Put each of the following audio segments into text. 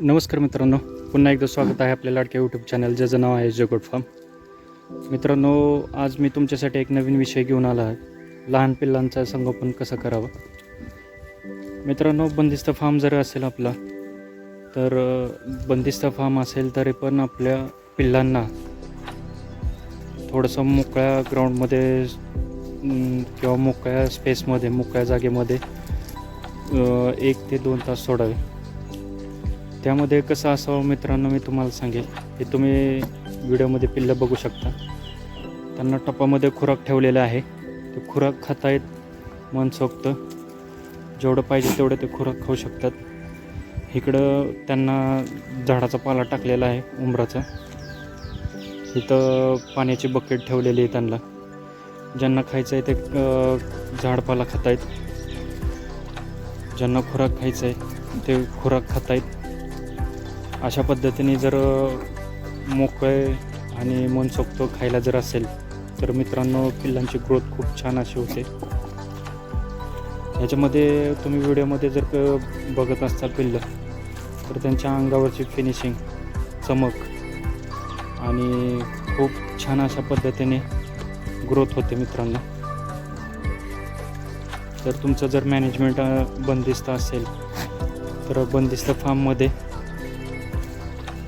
नमस्कार मित्रांनो. पुन्हा एकदा स्वागत आहे आपल्या लाडक्या यूट्यूब चॅनल ज्याचं नाव आहे जगोट फार्म मित्रांनो आज मी तुमच्यासाठी एक नवीन विषय घेऊन आला आहे. लहान पिल्लांचं संगोपन कसं करावं? मित्रांनो बंदिस्त फार्म जर असेल आपला तर बंदिस्त फार्म असेल तरी पण आपल्या पिल्लांना थोडंसं मोकळ्या ग्राउंडमध्ये किंवा मोकळ्या स्पेसमध्ये मोकळ्या जागेमध्ये एक ते दोन तास सोडावे. त्यामध्ये कसं असावं मित्रांनो मी तुम्हाला सांगेल. हे तुम्ही व्हिडिओमध्ये पिल्लं बघू शकता. त्यांना टपामध्ये खुराक ठेवलेला आहे. ते खुराक खातायत मनसोक्त जेवढं पाहिजे तेवढं ते खुराक खाऊ शकतात. इकडं त्यांना झाडाचा पाला टाकलेला आहे उंबराचा. इथं पाण्याची बकेट ठेवलेली आहे त्यांना. ज्यांना खायचं आहे ते झाडपाला झाडपाला खातायत. ज्यांना खुराक खायचं आहे ते खुराक खातायत. अशा पद्धतीने जर मोकळे आणि मनसोक्त खायला जर असेल तर मित्रांनो पिल्लांची ग्रोथ खूप छान अशी होते. ह्याच्यामध्ये तुम्ही व्हिडिओमध्ये जर बघत असाल पिल्लं तर त्यांच्या अंगावरची फिनिशिंग चमक आणि खूप छान अशा पद्धतीने ग्रोथ होते मित्रांनो. तर तुमचं जर मॅनेजमेंट बंदिस्त असेल तर बंदिस्त फार्ममध्ये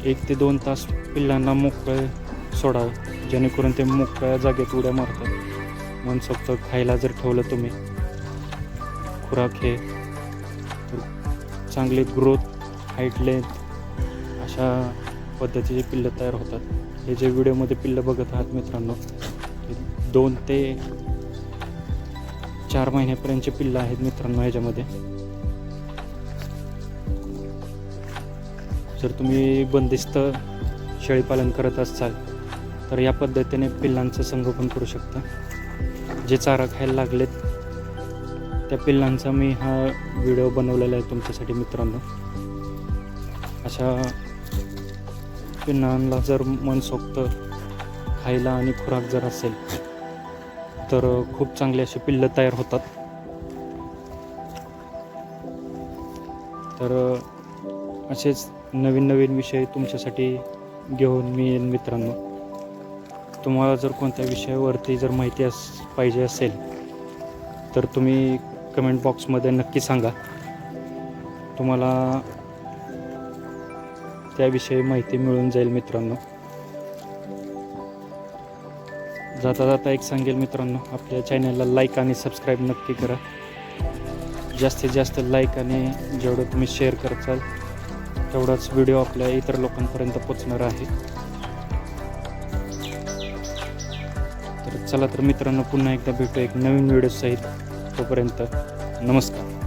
एक ते दोन तास पिल्लांना मोकळे सोडावे जेणेकरून ते मोकळ्या जागेत उड्या मारतात. मनसोक्त खायला जर ठेवलं तुम्ही. खुराक हे चांगले ग्रोथ हाईट लेंथ अशा पद्धतीचे पिल्लं तयार होतात. हे जे व्हिडिओमध्ये पिल्लं बघत आहात मित्रांनो दोन ते चार महिन्यापर्यंतचे पिल्लं आहेत मित्रांनो ह्याच्यामध्ये. जर तुम्ही बंदिस्त शेळीपालन करत असाल तर या पद्धतीने पिल्लांचं संगोपन करू शकता. जे चारा खायला लागलेत त्या पिल्लांचा मी हा व्हिडिओ बनवलेला आहे तुमच्यासाठी मित्रांनो. अशा पिल्लांना जर मनसोक्त खायला आणि खुराक जर असेल तर खूप चांगली अशी पिल्लं तयार होतात. तर असेच नवीन नवीन विषय तुमच्यासाठी घेऊन मी येईन मित्रांनो. तुम्हाला जर कोणत्या विषयावरती जर माहिती अस पाहिजे असेल तर तुम्ही कमेंट बॉक्समध्ये नक्की सांगा. तुम्हाला त्याविषयी माहिती मिळून जाईल मित्रांनो. जाता जाता एक सांगेल मित्रांनो आपल्या चॅनलला लाईक आणि सबस्क्राईब नक्की करा. जास्तीत जास्त लाईक आणि जेवढं तुम्ही शेअर करताल तेवढाच व्हिडिओ आपल्या इतर लोकांपर्यंत पोचणार आहे. तर चला तर मित्रांनो पुन्हा एकदा भेटू एक नवीन व्हिडिओ सहित. तोपर्यंत नमस्कार.